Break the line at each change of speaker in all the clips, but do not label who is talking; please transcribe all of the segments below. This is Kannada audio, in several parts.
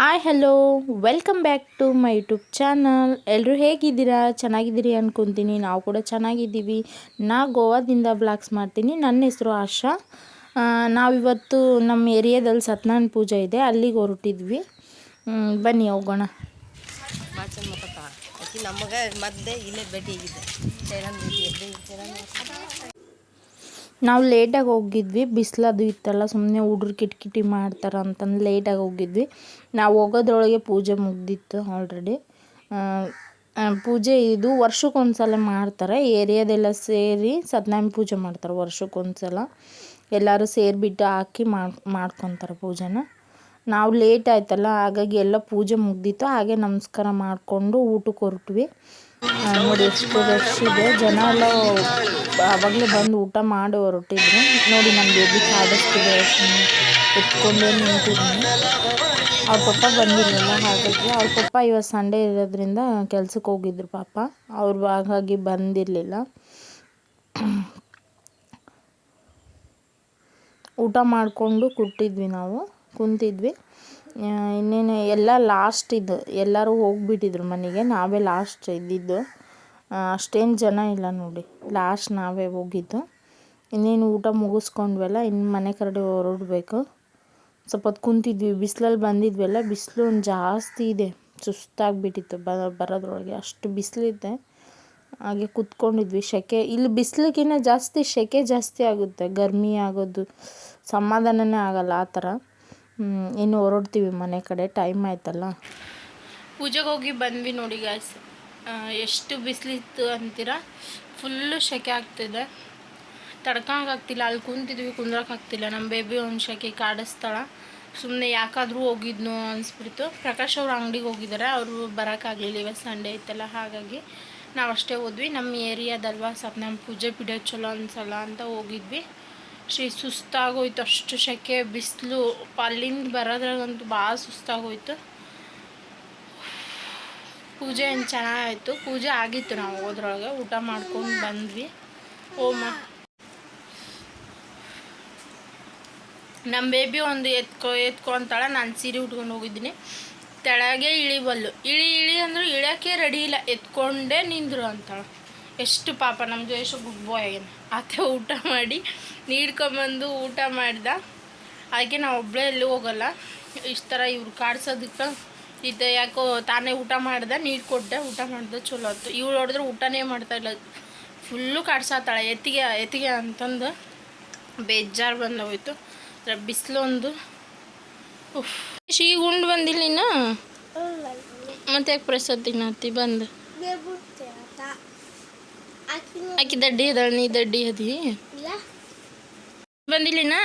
Hi hello welcome back to my YouTube channel ಎಲ್ಲರೂ ಹೇಗಿದ್ದೀರಾ? ಚೆನ್ನಾಗಿದ್ದೀರಿ ಅಂದ್ಕೊತೀನಿ ನಾವು ಕೂಡ ಚೆನ್ನಾಗಿದ್ದೀವಿ. ನಾ ಗೋವಾದಿಂದ ಬ್ಲಾಗ್ಸ್ ಮಾಡ್ತೀನಿ. ನನ್ನ ಹೆಸರು ಆಶಾ. ನಾವಿವತ್ತು ನಮ್ಮ ಏರಿಯಾದಲ್ಲಿ ಸತ್ಯನಾರಾಯಣ ಪೂಜೆ ಇದೆ. ಅಲ್ಲಿಗೆ ಹೊರಟಿದ್ವಿ. ಬನ್ನಿ, ಹೋಗೋಣ.
ನಮಗೆ ಮತ್ತೆ ಇಲ್ಲೇ ಭೇಟಿ ಆಗಿದೆ.
ನಾವು ಲೇಟಾಗಿ ಹೋಗಿದ್ವಿ, ಬಿಸಿಲದು ಇತ್ತಲ್ಲ ಸುಮ್ಮನೆ ಹುಡ್ರು ಕಿಟಕಿಟಿ ಮಾಡ್ತಾರೆ ಅಂತಂದು ಲೇಟಾಗಿ ಹೋಗಿದ್ವಿ. ನಾವು ಹೋಗೋದ್ರೊಳಗೆ ಪೂಜೆ ಮುಗ್ದಿತ್ತು ಆಲ್ರೆಡಿ ಪೂಜೆ ಇದು ವರ್ಷಕ್ಕೊಂದ್ಸಲ ಮಾಡ್ತಾರೆ, ಏರಿಯಾದೆಲ್ಲ ಸೇರಿ ಸತ್ಯನಾರಾಯಣ ಪೂಜೆ ಮಾಡ್ತಾರೆ ವರ್ಷಕ್ಕೊಂದ್ಸಲ. ಎಲ್ಲರೂ ಸೇರಿಬಿಟ್ಟು ಹಾಕಿ ಮಾಡಿ, ಮಾಡ್ಕೊತಾರೆ ಪೂಜೆನ. ನಾವು ಲೇಟ್ ಆಯ್ತಲ್ಲ, ಹಾಗಾಗಿ ಎಲ್ಲ ಪೂಜೆ ಮುಗ್ದಿತ್ತು, ಹಾಗೆ ನಮಸ್ಕಾರ ಮಾಡಿಕೊಂಡು ಊಟಕ್ಕೆ ಹೊರಟ್ವಿ. ನೋಡಿ ಎಷ್ಟು ರಶ್ ಇದೆ. ಜನ ಎಲ್ಲ ಆವಾಗಲೇ ಬಂದು ಊಟ ಮಾಡಿ ಹೊರಟಿದ್ರು. ನೋಡಿ ನಮ್ಮ ಬೇಬಿ ಕಾಡಿಸ್ತಿದೆ ಎತ್ಕೊಂಡೇ ನಿಂತಿದ್ದೀನಿ ಅವ್ರ ಪಪ್ಪ ಬಂದಿರಲಿಲ್ಲ, ಹಾಗಾಗಿ ಅವ್ರ ಪಪ್ಪ ಇವತ್ತು ಸಂಡೇ ಇರೋದ್ರಿಂದ ಕೆಲ್ಸಕ್ಕೆ ಹೋಗಿದ್ರು ಪಾಪ. ಅವ್ರು ಹಾಗಾಗಿ ಬಂದಿರಲಿಲ್ಲ. ಊಟ ಮಾಡಿಕೊಂಡು ಕುಟ್ಟಿದ್ವಿ ನಾವು, ಕುಂತಿದ್ವಿ. ಇನ್ನೇನು ಎಲ್ಲ ಲಾಸ್ಟ್ ಇದು, ಎಲ್ಲರೂ ಹೋಗ್ಬಿಟ್ಟಿದ್ರು ಮನೆಗೆ, ನಾವೇ ಲಾಸ್ಟ್ ಇದ್ದಿದ್ದು. ಅಷ್ಟೇನು ಜನ ಇಲ್ಲ ನೋಡಿ ಲಾಸ್ಟ್ ನಾವೇ ಹೋಗಿದ್ದು. ಇನ್ನೇನು ಊಟ ಮುಗಿಸ್ಕೊಂಡ್ವಲ್ಲ ಇನ್ನು ಮನೆ ಕಡೆ ಹೊರಡ್ಬೇಕು. ಸ್ವಲ್ಪ ಹೊತ್ತು ಕುಂತಿದ್ವಿ ಬಿಸಿಲಲ್ಲಿ ಬಂದಿದ್ವಲ್ಲ, ಬಿಸಿಲು ಒಂದು ಜಾಸ್ತಿ ಇದೆ. ಸುಸ್ತಾಗಿಬಿಟ್ಟಿತ್ತು ಬ, ಬರೋದ್ರೊಳಗೆ, ಅಷ್ಟು ಬಿಸಿಲಿದೆ. ಹಾಗೆ ಕುತ್ಕೊಂಡಿದ್ವಿ ಸೆಕೆ ಇಲ್ಲಿ ಬಿಸಿಲಿಗಿನ್ನ ಜಾಸ್ತಿ ಸೆಕೆ ಜಾಸ್ತಿ ಆಗುತ್ತೆ, ಗರ್ಮಿ ಆಗೋದು, ಸಮಾಧಾನನೇ ಆಗಲ್ಲ ಆ ಥರ. ಇನ್ನು ಹೊರಡ್ತೀವಿ ಮನೆ ಕಡೆ. ಟೈಮ್ ಆಯ್ತಲ್ಲ? ಪೂಜೆಗೆ ಹೋಗಿ ಬಂದ್ವಿ ನೋಡಿ ಗಾಯ್ಸ್ ಎಷ್ಟು ಬಿಸಿಲಿತ್ತು ಅಂತೀರಾ? ಫುಲ್ಲು ಸೆಕೆ ಆಗ್ತಿದೆ. ತಡ್ಕೊಂಗಾಗ್ತಿಲ್ಲ ಅಲ್ಲಿ ಕುಂತಿದ್ವಿ ಕುಂದ್ರಕ್ಕಾಗ್ತಿಲ್ಲ ನಮ್ಮ ಬೇಬಿ ಒಂದು ಸೆಕೆ ಕಾಡಿಸ್ತಾಳ. ಸುಮ್ಮನೆ ಯಾಕಾದರೂ ಹೋಗಿದ್ನು ಅನಿಸ್ಬಿಡ್ತು. ಪ್ರಕಾಶ್ ಅವ್ರ ಅಂಗಡಿಗೆ ಹೋಗಿದ್ದಾರೆ ಅವರು ಬರೋಕ್ಕಾಗಲಿಲ್ಲ ಇವತ್ತು ಸಂಡೇ ಇತ್ತಲ್ಲ ಹಾಗಾಗಿ ನಾವು ಅಷ್ಟೇ ಹೋದ್ವಿ. ನಮ್ಮ ಏರಿಯಾದಲ್ವಾ ಸ್ವಲ್ಪ ನಮ್ಮ ಪೂಜೆ ಪಿಡೆ ಚಲೋ ಅನ್ಸಲ್ಲ ಅಂತ ಹೋಗಿದ್ವಿ. ಶ್ರೀ ಸುಸ್ತಾಗೋಯ್ತು. ಅಷ್ಟು ಸೆಕೆ ಬಿಸಿಲು ಅಲ್ಲಿಂದ ಬರೋದ್ರಾಗಂತೂ ಭಾಳ ಸುಸ್ತಾಗೋಯ್ತು. ಪೂಜೆ ಏನು ಚೆನ್ನಾಗಾಯ್ತು. ಪೂಜೆ ಆಗಿತ್ತು ನಾವು ಹೋದ್ರೊಳಗೆ. ಊಟ ಮಾಡ್ಕೊಂಡು ಬಂದ್ವಿ. ಓಮ ನಮ್ಮ ಬೇಬಿ ಒಂದು ಎತ್ಕೊ ಎತ್ಕೊ ಅಂತಾಳೆ. ನಾನು ಸೀರೆ ಉಟ್ಕೊಂಡು ಹೋಗಿದ್ದೀನಿ. ತೆಳಗೆ ಇಳಿಬಲ್ಲು ಇಳಿ ಇಳಿ ಅಂದ್ರೆ ಇಳಕ್ಕೆ ರೆಡಿ ಇಲ್ಲ. ಎತ್ಕೊಂಡೇ ನಿಂದ್ರು ಅಂತಾಳೆ. ಎಷ್ಟು ಪಾಪ ನಮ್ಮ ಎಷ್ಟು ಗುಡ್ ಬಾಯ್ ಆಗ್ಯಾನ ಆತ ಊಟ ಮಾಡಿ ನೀಡ್ಕೊಂಬಂದು ಊಟ ಮಾಡ್ದ. ಅದಕ್ಕೆ ನಾವು ಒಬ್ಬಳೇ ಎಲ್ಲೂ ಹೋಗಲ್ಲ. ಇಷ್ಟು ಥರ ಇವ್ರು ಕಾಡ್ಸೋದಕ್ಕೆ ಇದು ಯಾಕೋ ತಾನೇ ಊಟ ಮಾಡ್ದೆ ನೀರು ಕೊಟ್ಟೆ ಊಟ ಮಾಡ್ದೆ ಚಲೋ ಆಯ್ತು ಇವಳು ಹೊಡೆದ್ರೆ ಊಟನೇ ಮಾಡ್ತಾ ಇಲ್ಲ. ಫುಲ್ಲು ಕಾಡ್ಸಾತಾಳೆ. ಎತ್ತಿಗೆ ಎತ್ತಿಗೆ ಅಂತಂದು ಬೇಜಾರು ಬಂದು ಹೋಯ್ತು ಅದ್ರ ಬಿಸಿಲು ಒಂದು ಉಫ್. ಈಗ ಉಂಡು ಬಂದಿಲ್ಲ ಇನ್ನು ಮತ್ತೆ ಯಾಕೆ ಪ್ರಸಾದ್ ತಿನ್ನತ್ತಿ? ಬಂದು. ಆಕಿ ದಡ್ಡಿ ಅದಾಳೆ ನೀ ದಡ್ಡಿ ಅದಿ. ಬಂದಿಲ್ಲಿನ?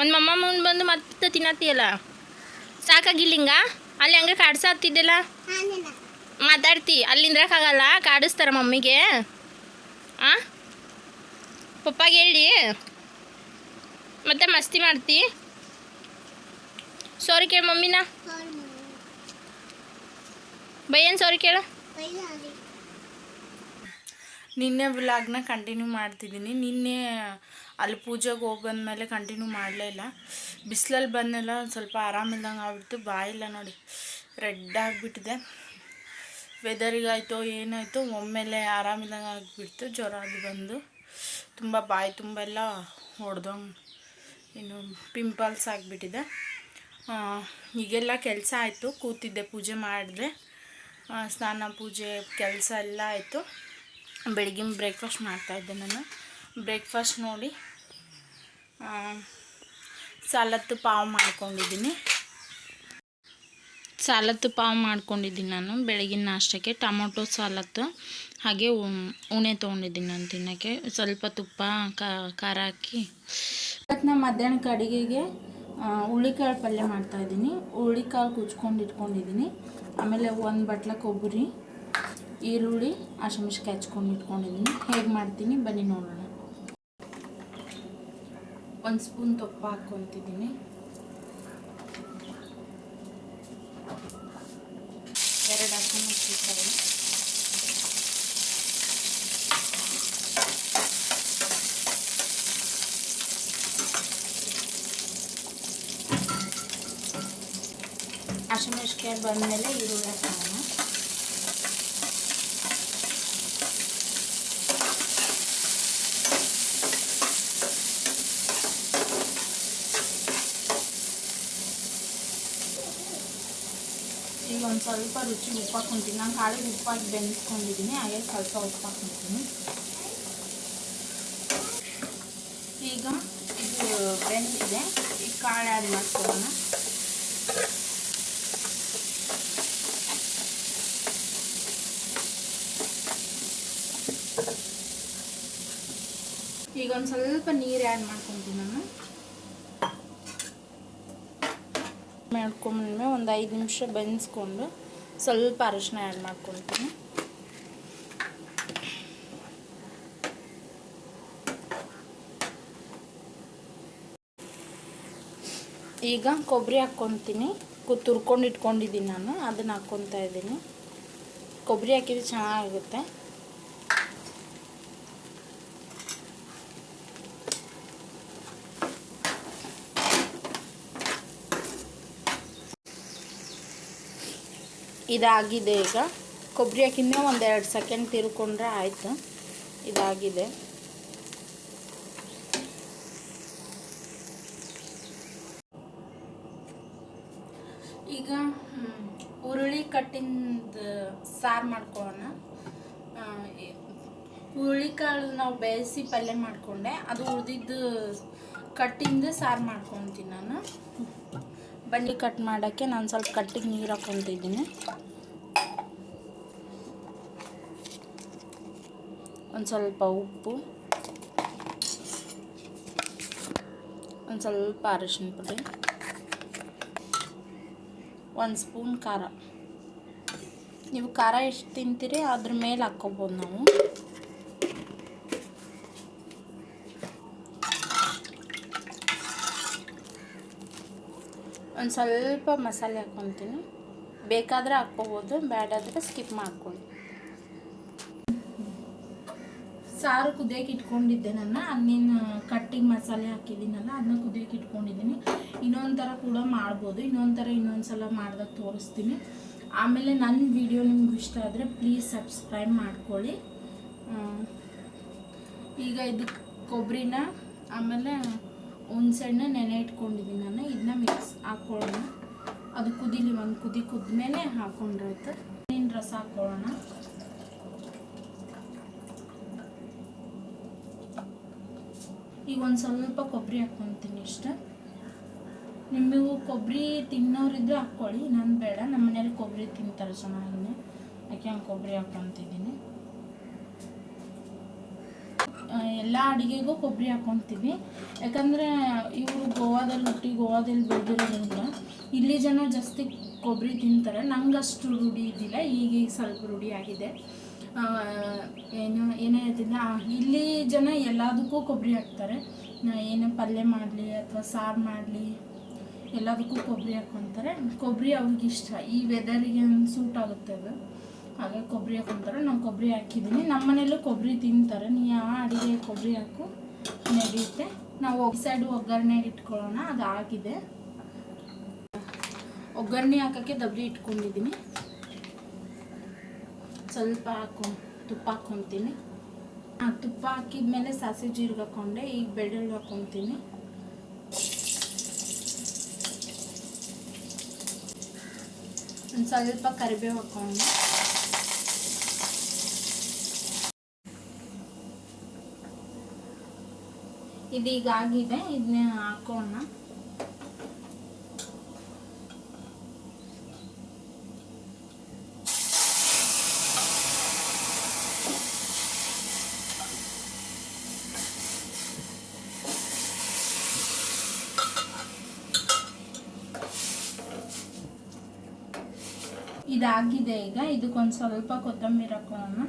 ಒಂದು ಮಮ್ಮ ಮುಂದೆ ಬಂದು ಮತ್ತೆ ತಿನ್ನತ್ತೀಯಲ್ಲ? ಸಾಕಾಗಿಲ್ಲಿಂಗ? ಅಲ್ಲಿ ಹಂಗೆ ಕಾಡ್ಸಾತ್ತಿದ್ದೆಲ್ಲ ಮಾತಾಡ್ತಿ ಅಲ್ಲಿಂದ್ರಕ್ಕಾಗಲ್ಲ ಕಾಡಿಸ್ತಾರ ಮಮ್ಮಿಗೆ. ಆ? ಪಪ್ಪಾಗೆ ಹೇಳಿ. ಮತ್ತೆ ಮಸ್ತಿ ಮಾಡ್ತಿ? ಸಾರಿ ಕೇಳ ಮಮ್ಮಿನ. ಬೈಯನ್ ಸಾರಿ ಕೇಳ. ನಿನ್ನೆ ಬ್ಲಾಗ್ನ ಕಂಟಿನ್ಯೂ ಮಾಡ್ತಿದ್ದೀನಿ. ನಿನ್ನೆ ಅಲ್ಲಿ ಪೂಜೆಗೆ ಹೋಗಿ ಬಂದಮೇಲೆ ಕಂಟಿನ್ಯೂ ಮಾಡಲೇ ಇಲ್ಲ. ಬಿಸಿಲಲ್ಲಿ ಬಂದೆಲ್ಲ ಸ್ವಲ್ಪ ಆರಾಮಿಲ್ದಂಗೆ ಆಗ್ಬಿಡ್ತು. ಬಾಯಿಲ್ಲ ನೋಡಿ. ರೆಡ್ ಆಗಿಬಿಟ್ಟಿದೆ. ವೆದರಿಗಾಯ್ತೋ ಏನಾಯ್ತೋ, ಒಮ್ಮೆಲೆ ಆರಾಮಿಲ್ದಂಗೆ ಆಗಿಬಿಡ್ತು. ಜ್ವರ ಅದು ಬಂದು. ತುಂಬ ಬಾಯಿ ತುಂಬ ಎಲ್ಲ ಹೊಡೆದಂಗೆ ಇನ್ನು ಪಿಂಪಲ್ಸ್ ಆಗಿಬಿಟ್ಟಿದೆ. ಈಗೆಲ್ಲ ಕೆಲಸ ಆಯಿತು. ಕೂತಿದ್ದೆ ಪೂಜೆ ಮಾಡಿದೆ ಸ್ನಾನ, ಪೂಜೆ, ಕೆಲಸ ಎಲ್ಲ ಆಯಿತು. ಬೆಳಗಿನ ಬ್ರೇಕ್ಫಾಸ್ಟ್ ಮಾಡ್ತಾಯಿದ್ದೆ ನಾನು. ಬ್ರೇಕ್ಫಾಸ್ಟ್ ನೋಡಿ ಸಾಲತ್ತು ಪಾವು ಮಾಡ್ಕೊಂಡಿದ್ದೀನಿ. ಸಾಲತ್ತು ಪಾವು ಮಾಡ್ಕೊಂಡಿದ್ದೀನಿ ನಾನು. ಬೆಳಗಿನ ನಾಷ್ಟಕ್ಕೆ ಟೊಮೊಟೊ ಸಾಲತ್ತು, ಹಾಗೆ ಉಣೆ ತೊಗೊಂಡಿದ್ದೀನಿ ನಾನು ತಿನ್ನೋಕ್ಕೆ. ಸ್ವಲ್ಪ ತುಪ್ಪ ಖಾರ ಹಾಕಿ. ಇವತ್ತು ನಾನು ಮಧ್ಯಾಹ್ನಕ್ಕೆ ಅಡುಗೆಗೆ ಹುಳ್ಳಿಕಾಳು ಪಲ್ಯ ಮಾಡ್ತಾಯಿದ್ದೀನಿ ಹುಳ್ಳಿಕಾಳು ಕುಚ್ಕೊಂಡು ಇಟ್ಕೊಂಡಿದ್ದೀನಿ. ಆಮೇಲೆ ಒಂದು ಬಟ್ಲ ಕೊಬ್ಬರಿ, ಈರುಳ್ಳಿ ಹಸಿಮೆಣ್ಸಿಕಾಯಿ ಹಚ್ಕೊಂಡು ಇಟ್ಕೊಂಡಿದ್ದೀನಿ. ಹೇಗೆ ಮಾಡ್ತೀನಿ? ಬನ್ನಿ ನೋಡೋಣ. ಒಂದು ಸ್ಪೂನ್ ತುಪ್ಪ ಹಾಕ್ಕೊತಿದ್ದೀನಿ ಎರಡು ಹಸಿಮೆಣ್ಸಿಕಾಯಿ ಹಸಿಮೆಣ್ಸಿಕಾಯಿ ಬಂದಮೇಲೆ ಈರುಳ್ಳಿ ಹಾಕೋಣ ಈಗ ಒಂದು ಸ್ವಲ್ಪ ರುಚಿ ಉಪ್ಪು ಹಾಕ್ಕೊಂತೀನಿ ನಾನು ಕಾಳಿಗೆ ಉಪ್ಪಾಗಿ ಹಾಕಿ ಬೆಂದಿಸ್ಕೊಂಡಿದ್ದೀನಿ. ಹಾಗೆ ಸ್ವಲ್ಪ ಉಪ್ಪು ಹಾಕ್ಕೊಂತೀನಿ ಈಗ ಇದು ಬೆಂದಿದೆ. ಈಗ ಕಾಳು ಆ್ಯಡ್ ಮಾಡ್ಕೊಳ್ಳೋಣ. ಈಗ ಒಂದು ಸ್ವಲ್ಪ ನೀರು ಆ್ಯಡ್ ಮಾಡ್ಕೊತೀನಿ ನಾನು. ಮಾಡ್ಕೊಂಡ್ಮೇಲೆ ಒಂದು ಐದು ನಿಮಿಷ ಬೆನ್ಸ್ಕೊಂಡು ಸ್ವಲ್ಪ ಅರಿಶಿನ ಆ್ಯಡ್ ಮಾಡ್ಕೊಳ್ತೀನಿ. ಈಗ ಕೊಬ್ಬರಿ ಹಾಕ್ಕೊತೀನಿ ತುರ್ಕೊಂಡು ಇಟ್ಕೊಂಡಿದ್ದೀನಿ ನಾನು. ಅದನ್ನು ಹಾಕ್ಕೊತಾ ಇದ್ದೀನಿ. ಕೊಬ್ಬರಿ ಹಾಕಿದ್ರೆ ಚೆನ್ನಾಗುತ್ತೆ ಇದಾಗಿದೆ ಈಗ. ಕೊಬ್ಬರಿ ಹಾಕಿದ್ಮೇಲೆ ಒಂದೆರಡು ಸೆಕೆಂಡ್ ತಿರ್ಕೊಂಡ್ರೆ ಆಯಿತು. ಇದಾಗಿದೆ. ಈಗ ಹುರುಳಿ ಕಟ್ಟಿಂದ ಸಾರು ಮಾಡ್ಕೊಳ್ಳೋಣ. ಆ, ಈ ಹುರುಳಿ ಕಾಳು ನಾವು ಬೇಯಿಸಿ ಪಲ್ಯ ಮಾಡಿಕೊಂಡೆ. ಅದು ಉಳಿದಿದ್ದು ಕಟ್ಟಿಂದ ಸಾರು ಮಾಡ್ಕೊತೀನಿ ನಾನು. ಬನ್ನಿ ಕಟ್ ಮಾಡೋಕ್ಕೆ ನಾನು ಸ್ವಲ್ಪ ಕಟ್ಟಿಗೆ ನೀರು ಹಾಕೊತಿದ್ದೀನಿ ಒಂದು ಸ್ವಲ್ಪ ಉಪ್ಪು. ಒಂದು ಸ್ವಲ್ಪ ಅರಿಶಿನ ಪುಡಿ. ಒಂದು ಸ್ಪೂನ್ ಖಾರ. ನೀವು ಖಾರ ಎಷ್ಟು ತಿಂತೀರಿ ಅದ್ರ ಮೇಲೆ ಹಾಕ್ಕೋಬೋದು ನಾವು. ಒಂದು ಸ್ವಲ್ಪ ಮಸಾಲೆ ಹಾಕ್ಕೊತೀನಿ ಬೇಕಾದರೆ ಹಾಕ್ಕೋಬೋದು ಬೇಡಾದರೆ ಸ್ಕಿಪ್ ಮಾಡ್ಕೊಳ್ಳಿ ಸಾರು ಕುದಿಯೋಕೆ ಇಟ್ಕೊಂಡಿದ್ದೆ ನಾನು ಅದನ್ನೇನು ಕಟ್ಟಿಗೆ ಮಸಾಲೆ ಹಾಕಿದ್ದೀನಲ್ಲ ಅದನ್ನ ಕುದಿಯೋಕೆ ಇಟ್ಕೊಂಡಿದ್ದೀನಿ. ಇನ್ನೊಂದು ಥರ ಕೂಡ ಮಾಡ್ಬೋದು. ಇನ್ನೊಂದು ಥರ ಇನ್ನೊಂದು ಸಲ ಮಾಡ್ದಾಗ ತೋರಿಸ್ತೀನಿ. ಆಮೇಲೆ ನನ್ನ ವಿಡಿಯೋ ನಿಮ್ಗೆ ಇಷ್ಟ ಆದರೆ ಪ್ಲೀಸ್ ಸಬ್ಸ್ಕ್ರೈಬ್ ಮಾಡ್ಕೊಳ್ಳಿ ಈಗ ಇದಕ್ಕೆ ಕೊಬ್ಬರಿನ ಆಮೇಲೆ ಹುಣ್ಸೆಹಣ್ಣು ನೆನೆ ಇಟ್ಕೊಂಡಿದ್ದೀನಿ ನಾನು. ಇದನ್ನ ಮಿಕ್ಸ್ ಹಾಕ್ಕೊಳ್ಳೋಣ ಅದು ಕುದಿಲಿ, ಒಂದು ಕುದಿ ಕುದ್ಮೇಲೆ ಹಾಕೊಂಡ್ರಾಯ್ತು ನೀನು ರಸ ಹಾಕ್ಕೊಳ್ಳೋಣ ಈಗ ಒಂದು ಸ್ವಲ್ಪ ಕೊಬ್ಬರಿ ಹಾಕ್ಕೊತೀನಿ ಇಷ್ಟ. ನಿಮಗೂ ಕೊಬ್ಬರಿ ತಿನ್ನೋರಿದ್ರೆ ಹಾಕ್ಕೊಳ್ಳಿ. ನಾನು ಬೇಡ. ನಮ್ಮ ಮನೇಲಿ ಕೊಬ್ಬರಿ ತಿಂತಾರೆ ಚೆನ್ನಾಗಿ ಯಾಕೆ ಹಂಗೆ ಕೊಬ್ಬರಿ ಹಾಕ್ಕೊತಿದ್ದೀನಿ ಎಲ್ಲ ಅಡುಗೆಗೂ ಕೊಬ್ಬರಿ ಹಾಕ್ಕೊತೀವಿ ಯಾಕಂದರೆ ಇವರು ಗೋವಾದಲ್ಲಿ ಹುಟ್ಟಿ ಗೋವಾದಲ್ಲಿ ಬೆಳೆದಿರೋದ್ರಿಂದ ಇಲ್ಲಿ ಜನ ಜಾಸ್ತಿ ಕೊಬ್ಬರಿ ತಿಂತಾರೆ. ನಂಗೆ ಅಷ್ಟು ರೂಢಿ ಇದ್ದಿಲ್ಲ, ಈಗ ಈಗ ಸ್ವಲ್ಪ ರೂಢಿ ಆಗಿದೆ. ಏನು, ಏನೇ ಹೇಳ್ತಿದ್ದೆ ಇಲ್ಲಿ ಜನ ಎಲ್ಲದಕ್ಕೂ ಕೊಬ್ಬರಿ ಹಾಕ್ತಾರೆ. ಏನು ಪಲ್ಯ ಮಾಡಲಿ ಅಥವಾ ಸಾರು ಮಾಡಲಿ, ಎಲ್ಲದಕ್ಕೂ ಕೊಬ್ಬರಿ ಹಾಕ್ಕೊತಾರೆ ಕೊಬ್ಬರಿ ಅವ್ರಿಗೆ ಇಷ್ಟ ಈ ವೆದರಿಗೆ ಸೂಟ್ ಆಗುತ್ತೆ ಅದು. ಹಾಗೆ ಕೊಬ್ಬರಿ ಹಾಕೊಂತಾರೆ. ನಾನು ಕೊಬ್ಬರಿ ಹಾಕಿದ್ದೀನಿ. ನಮ್ಮ ಮನೇಲೂ ಕೊಬ್ಬರಿ ತಿಂತಾರೆ. ನೀ ಆ ಅಡುಗೆ ಕೊಬ್ಬರಿ ಹಾಕು. ನಡೆಯುತ್ತೆ. ನಾವು ಒಗ್ ಸೈಡು ಒಗ್ಗರಣೆಗೆ ಇಟ್ಕೊಳ್ಳೋಣ. ಅದು ಆಗಿದೆ. ಒಗ್ಗರಣೆ ಹಾಕೋಕ್ಕೆ ದಬ್ರಿ ಇಟ್ಕೊಂಡಿದ್ದೀನಿ. ಸ್ವಲ್ಪ ಹಾಕೊ, ತುಪ್ಪ ಹಾಕ್ಕೊತೀನಿ ಆ ತುಪ್ಪ ಹಾಕಿದ್ಮೇಲೆ ಸಾಸಿವೆ ಜೀರಿಗೆ ಹಾಕೊಂಡೆ. ಈಗ ಬೆಳ್ಳುಳ್ಳಿ ಹಾಕೊತೀನಿ. ಒಂದು ಸ್ವಲ್ಪ ಕರಿಬೇವು ಹಾಕ್ಕೊಂಡು ಇದೀಗ ಆಗಿದೆ ಇದನ್ನ ಹಾಕೋಣ. ಇದಾಗಿದೆ ಈಗ ಇದಕ್ಕೊಂದು ಸ್ವಲ್ಪ ಕೊತ್ತಂಬರಿ ಹಾಕೋಣ.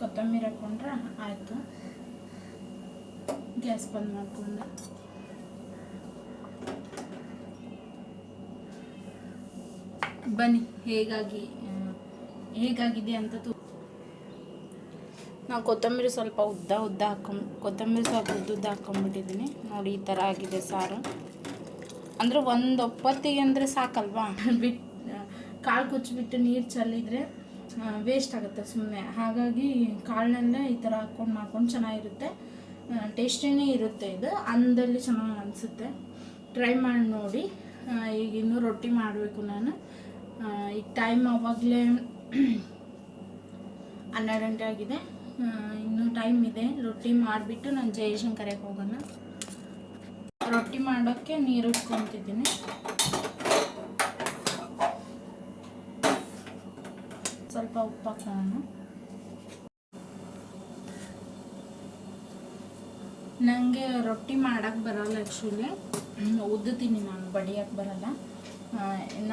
ಕೊತ್ತಂಬರಿ ಹಾಕೊಂಡ್ರೆ ಆಯಿತು. ಗ್ಯಾಸ್ ಬಂದ್ ಮಾಡ್ಕೊಂಡೆ. ಬನ್ನಿ ಹೇಗಾಗಿ ಹೇಗಾಗಿದೆ ಅಂತ ತು ನಾವು ಕೊತ್ತಂಬರಿ ಸ್ವಲ್ಪ ಉದ್ದ ಉದ್ದ ಹಾಕೊಂಡು ಕೊತ್ತಂಬರಿ ಸ್ವಲ್ಪ ಉದ್ದ ಉದ್ದ ಹಾಕೊಂಡ್ಬಿಟ್ಟಿದ್ದೀನಿ. ನೋಡಿ ಈ ಥರ ಆಗಿದೆ ಸಾರು. ಅಂದರೆ ಒಂದು ಒಪ್ಪತ್ತಿಗೆ ಅಂದರೆ ಸಾಕಲ್ವಾ? ಬಿಟ್ಟು ಕಾಳು ಕುಚ್ಚಿಬಿಟ್ಟು ನೀರು ಚೆಲ್ಲಿದ್ರೆ ವೇಸ್ಟ್ ಆಗುತ್ತೆ ಸುಮ್ಮನೆ ಹಾಗಾಗಿ ಕಾಳನ್ನೆಲ್ಲ ಈ ಥರ ಹಾಕ್ಕೊಂಡು ಮಾಡ್ಕೊಂಡು ಚೆನ್ನಾಗಿರುತ್ತೆ. ಟೇಸ್ಟಿನೇ ಇರುತ್ತೆ ಇದು. ಅನ್ನದಲ್ಲಿ ಚೆನ್ನಾಗಿ ಅನಿಸುತ್ತೆ. ಟ್ರೈ ಮಾಡಿ ನೋಡಿ. ಈಗ ಇನ್ನೂ ರೊಟ್ಟಿ ಮಾಡಬೇಕು ನಾನು. ಈಗ ಟೈಮ್ ಆವಾಗಲೇ ಹನ್ನೆರಡು ಗಂಟೆ ಆಗಿದೆ. ಇನ್ನೂ ಟೈಮ್ ಇದೆ. ರೊಟ್ಟಿ ಮಾಡಿಬಿಟ್ಟು ನಾನು ಜಯೇಶನ್ ಕರೆಯಕ್ಕೆ ಹೋಗೋಣ. ರೊಟ್ಟಿ ಮಾಡೋಕ್ಕೆ ನೀರು ಇಟ್ಕೊತಿದ್ದೀನಿ ಸ್ವಲ್ಪ ಉಪ್ಪು ಹಾಕೋಣ. ನನಗೆ ರೊಟ್ಟಿ ಮಾಡೋಕ್ಕೆ ಬರೋಲ್ಲ ಆ್ಯಕ್ಚುಲಿ ಉದ್ದುತ್ತೀನಿ ನಾನು ಬಡಿಯೋಕ್ಕೆ ಬರೋಲ್ಲ.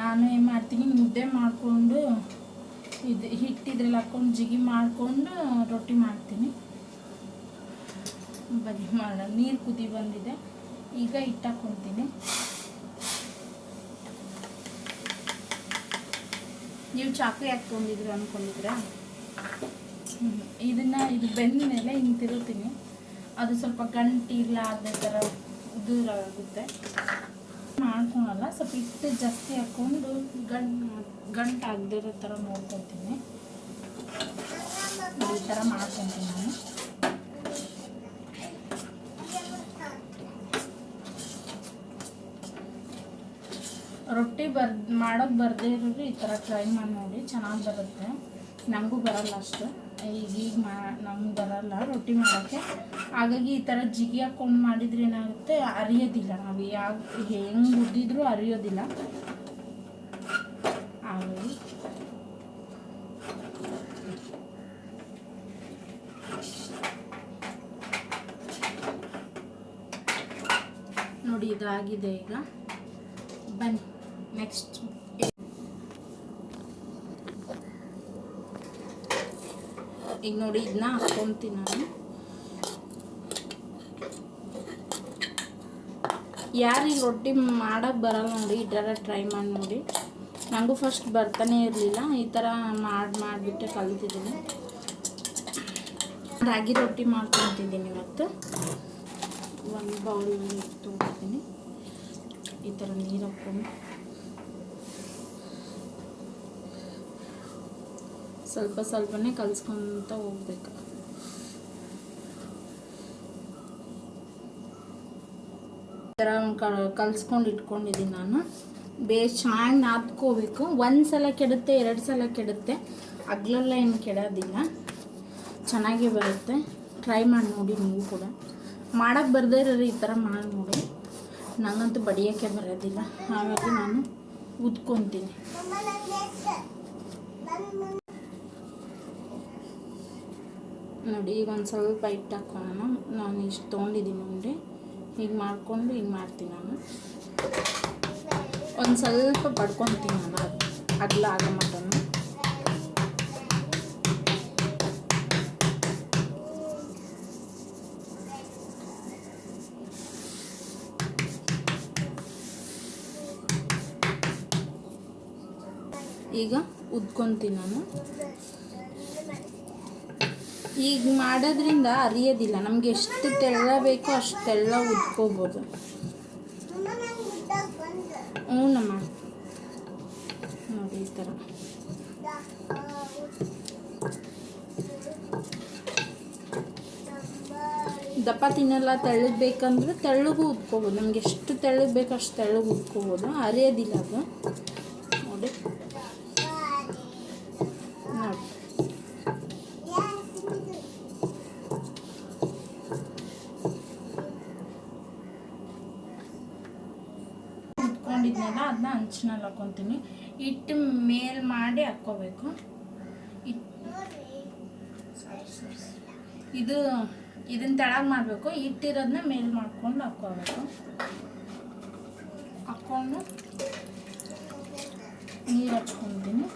ನಾನು ಏನು ಮಾಡ್ತೀನಿ, ಮುದ್ದೆ ಮಾಡಿಕೊಂಡು ಇದು ಹಿಟ್ಟಿದ್ರಲ್ಲಿ ಹಾಕ್ಕೊಂಡು, ಜಿಗಿ ಮಾಡಿಕೊಂಡು ರೊಟ್ಟಿ ಮಾಡ್ತೀನಿ. ಬನ್ನಿ, ಮಾಡೋಣ. ನೀರು ಕುದಿ ಬಂದಿದೆ. ಈಗ ಹಿಟ್ಟು ಹಾಕ್ಕೊತೀನಿ ನೀವು ಚಾಕ್ರಿ ಹಾಕ್ಕೊಂಡಿದ್ರು ಅಂದ್ಕೊಂಡಿದ್ರಾ ಇದನ್ನು, ಇದು ಬೆಂದ ಮೇಲೆ ಹಿಂಗೆ ತಿರುಗ್ತೀನಿ ಅದು ಸ್ವಲ್ಪ ಗಂಟಿಲ್ಲ ಅದೇ ಥರ ದೂರ ಆಗುತ್ತೆ. ಮಾಡ್ಕೊಳಲ್ಲ, ಸ್ವಲ್ಪ ಹಿಟ್ಟು ಜಾಸ್ತಿ ಹಾಕ್ಕೊಂಡು ಗಂಟು ಗಂಟು ಆಗದಿರೋ ಥರ ನೋಡ್ಕೊತೀನಿ. ಈ ಥರ ಮಾಡ್ಕೊತೀನಿ ನಾನು. ರೊಟ್ಟಿ ಬರ್ ಮಾಡೋದು ಬರದೇ ಇರೋರು ಈ ಥರ ಟ್ರೈ ಮಾಡಿ ನೋಡಿ, ಚೆನ್ನಾಗಿ ಬರುತ್ತೆ. ನನಗೂ ಬರಲ್ಲ ಅಷ್ಟು. ಈಗ ಈಗ ಮಾ ನಮ್ಗೆ ಬರಲ್ಲ ರೊಟ್ಟಿ ಮಾಡೋಕ್ಕೆ. ಹಾಗಾಗಿ ಈ ಥರ ಜಿಗಿ ಹಾಕ್ಕೊಂಡು ಮಾಡಿದ್ರೆ ಏನಾಗುತ್ತೆ? ಅರಿಯೋದಿಲ್ಲ. ನಾವು ಯಾವ ಹೆಂಗೆ ಉದ್ದಿದ್ರೂ ಅರಿಯೋದಿಲ್ಲ. ಹಾಗಾಗಿ ನೋಡಿ, ಇದಾಗಿದೆ ಈಗ. ಬನ್ನಿ ನೆಕ್ಸ್ಟ್ ಈಗ ನೋಡಿ ಇದನ್ನ ಹಾಕ್ಕೊತೀನಿ ನಾನು. ಯಾರಿಗೆ ರೊಟ್ಟಿ ಮಾಡೋಕ್ಕೆ ಬರಲ್ಲ ನೋಡಿ, ಈ ಥರ ಟ್ರೈ ಮಾಡಿ ನೋಡಿ. ನನಗೂ ಫಸ್ಟ್ ಬರ್ತಾನೆ ಇರಲಿಲ್ಲ, ಈ ಥರ ಮಾಡಿ, ಮಾಡಿಬಿಟ್ಟೆ ಕಲಿತಿದ್ದೀನಿ. ರಾಗಿ ರೊಟ್ಟಿ ಮಾಡ್ಕೊತಿದ್ದೀನಿ ಇವತ್ತು. ಒಂದು ಬೌಲ್ ತೊಗೊತೀನಿ ಈ ಥರ ನೀರು ಹಾಕ್ಕೊಂಡು. ಸ್ವಲ್ಪ ಸ್ವಲ್ಪನೇ ಕಲಿಸ್ಕೊತ ಹೋಗ್ಬೇಕು. ಥರ ಕಲ್ಸ್ಕೊಂಡು ಇಟ್ಕೊಂಡಿದ್ದೀನಿ ನಾನು. ಬೇಸ್ ಚೆನ್ನಾಗಿ ನಾದ್ಕೋಬೇಕು. ಒಂದು ಸಲ ಕೆಡುತ್ತೆ, ಎರಡು ಸಲ ಕೆಡುತ್ತೆ. ಅಗ್ಲೆಲ್ಲ ಏನು ಕೆಡೋದಿಲ್ಲ. ಚೆನ್ನಾಗೇ ಬರುತ್ತೆ. ಟ್ರೈ ಮಾಡಿ ನೋಡಿ ನೀವು ಕೂಡ. ಮಾಡೋಕ್ಕೆ ಬರದೇ ಇರೋರು ಈ ಥರ ಮಾಡಿ ನೋಡಿ. ನನಗಂತೂ ಬಡಿಯೋಕ್ಕೆ ಬರೋದಿಲ್ಲ. ಹಾಗಾಗಿ ನಾನು ಉದ್ಕೊತೀನಿ. ನೋಡಿ ಈಗ ಒಂದು ಸ್ವಲ್ಪ ಹಿಟ್ಟು ಹಾಕೋಣ ನಾನು ಇಷ್ಟು ತೊಗೊಂಡಿದ್ದೀನಿ ಉಂಡೆ ಹೀಗೆ ಮಾಡಿಕೊಂಡು ಹಿಂಗೆ ಮಾಡ್ತೀನಿ ನಾನು ಒಂದು ಸ್ವಲ್ಪ ಬಡ್ಕೊತೀನಿ ನಾನು ಅದು ಅಗಲ ಆಗೋ ಮಟನ್ನು ಈಗ ಉದ್ಕೊತೀನಿ ನಾನು ಈಗ ಮಾಡೋದ್ರಿಂದ ಅರಿಯೋದಿಲ್ಲ. ನಮ್ಗೆ ಎಷ್ಟು ತೆಳ್ಳ ಬೇಕೋ ಅಷ್ಟು ಉದ್ಕೋಬೋದು ಹ್ಞೂನಮ್ಮ. ನೋಡಿ ಈ ಥರ. ದಪ್ಪ ತಿನ್ನಲ್ಲ, ತೆಳ್ಳಗೆ ಬೇಕಂದ್ರೆ ತೆಳ್ಳಗೂ ಉದ್ಕೋಬೋದು ನಮ್ಗೆ ಎಷ್ಟು ತೆಳ್ಳಗೆ ಬೇಕೋ ಅಷ್ಟು ತೆಳ್ಳಗೆ ಉದ್ಕೋಬೋದು ಅರಿಯೋದಿಲ್ಲ ಅದು ನೋಡಿ ನೋಡಿ ಹಂಚಿನಲ್ಲಿ ಹಾಕ್ಕೊತೀನಿ ಹಿಟ್ಟು ಮೇಲ್ ಮಾಡಿ ಹಾಕ್ಕೋಬೇಕು. ಇದು ಇದನ್ನ ತೆಳಗೆ ಮಾಡಬೇಕು. ಹಿಟ್ಟಿರೋದನ್ನ ಮೇಲ್ ಮಾಡ್ಕೊಂಡು ಹಾಕ್ಕೋಬೇಕು. ಹಾಕ್ಕೊಂಡು ನೀರು ಹಚ್ಕೊತೀನಿ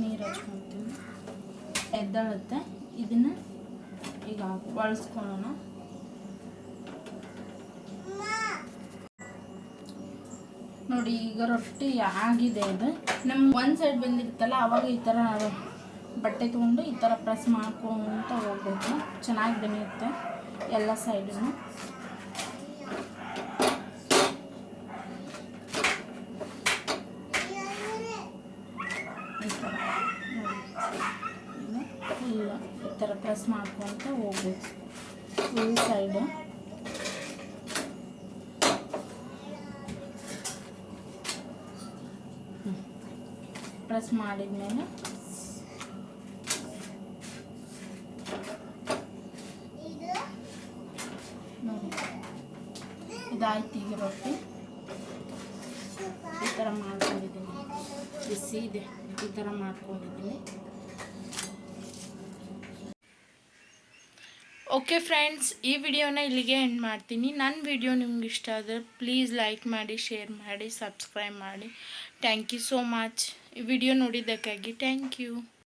ನೀರು ಹಚ್ಕೊತೀನಿ ಎದ್ದಾಳುತ್ತೆ ಇದನ್ನು ಈಗ ಬಳಸ್ಕೊಳ್ಳೋಣ ನೋಡಿ, ಈಗ ರೊಟ್ಟಿ ಆಗಿದೆ ಇದು. ನಮ್ಮ ಒಂದು ಸೈಡ್ ಬಂದಿರುತ್ತಲ್ಲ, ಅವಾಗ ಈ ಥರ ಬಟ್ಟೆ ತೊಗೊಂಡು ಈ ಥರ ಪ್ರೆಸ್ ಮಾಡ್ಕೊಂತ ಹೋಗ್ಬೇಕು. ಚೆನ್ನಾಗಿ ಬೆನೆಯುತ್ತೆ ಎಲ್ಲ ಸೈಡನ್ನು ಈ ಥರ ನೋಡಿ. ಫುಲ್ ಈ ಥರ ಪ್ರೆಸ್ ಮಾಡ್ಕೊತ ಹೋಗ್ಬೇಕು ಫುಲ್ ಸೈಡು ಪ್ರೆಸ್ ಮಾಡಿದ್ಮೇಲೆ ನೋಡಿ ಇದಾಯ್ತು ಈಗ ರೊಟ್ಟಿ ಈ ಥರ ಮಾಡ್ಕೊಂಡಿದ್ದೀನಿ ಬಿಸಿ ಇದೆ ಈ ಥರ ಮಾಡ್ಕೊಂಡಿದ್ದೀನಿ ಓಕೆ ಫ್ರೆಂಡ್ಸ್ ಈ ವಿಡಿಯೋನ ಇಲ್ಲಿಗೆ ಎಂಡ್ ಮಾಡ್ತೀನಿ. ನನ್ನ ವಿಡಿಯೋ ನಿಮ್ಗೆ ಇಷ್ಟ ಆದರೆ ಪ್ಲೀಸ್ ಲೈಕ್ ಮಾಡಿ ಶೇರ್ ಮಾಡಿ ಸಬ್ಸ್ಕ್ರೈಬ್ ಮಾಡಿ. ಥ್ಯಾಂಕ್ ಯು ಸೋ ಮಚ್ ಈ ವಿಡಿಯೋ ನೋಡಿದ್ದಕ್ಕಾಗಿ ಥ್ಯಾಂಕ್ ಯು